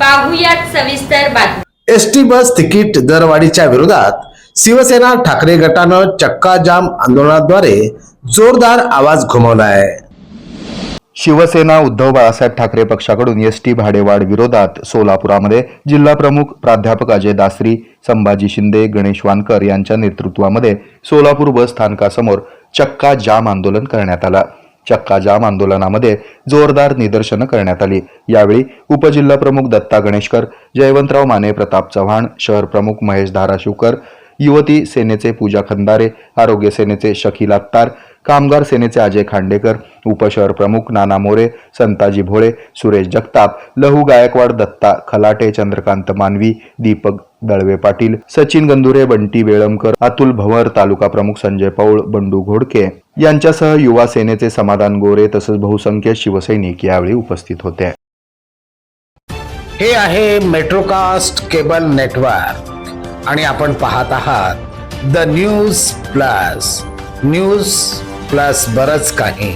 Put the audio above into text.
पाहुयात सविस्तर बातमी एस टी बस तिकीट दरवाढीच्या विरोधात शिवसेना ठाकरे गटानं चक्का जाम आंदोलनाद्वारे जोरदार आवाज घुमवला आहे शिवसेना उद्धव बाळासाहेब ठाकरे पक्षाकडून एस टी भाडेवाढ विरोधात सोलापुरामध्ये जिल्हा प्रमुख प्राध्यापक अजय दासरी संभाजी शिंदे गणेश वानकर यांच्या नेतृत्वामध्ये सोलापूर बस स्थानकासमोर चक्का जाम आंदोलन करण्यात आलं. चक्का जाम आंदोलनामध्ये जोरदार निदर्शनं करण्यात आली. यावेळी उपजिल्हा प्रमुख दत्ता गणेशकर जयवंतराव माने प्रताप चव्हाण शहर प्रमुख महेश धाराशिवकर युवती सेनेचे पूजा खंदारे आरोग्य सेनेचे शकील अत्तार कामगार सेनेचे अजय खांडेकर उपशहर प्रमुख नाना मोरे संताजी भोळे सुरेश जगताप लहू गायकवाड दत्ता खलाटे चंद्रकांत मानवी दीपक दळवे पाटील सचिन गंधुरे बंटी वेळमकर अतुल भवर तालुका प्रमुख संजय पौळ बंडू घोडके यांच्यासह युवा सेनेचे समाधान गोरे तसंच बहुसंख्य शिवसैनिक यावेळी उपस्थित होते. हे आहे मेट्रोकास्ट केबल नेटवर्क आणि आपण पाहत आहात the news plus news plus बरच काही.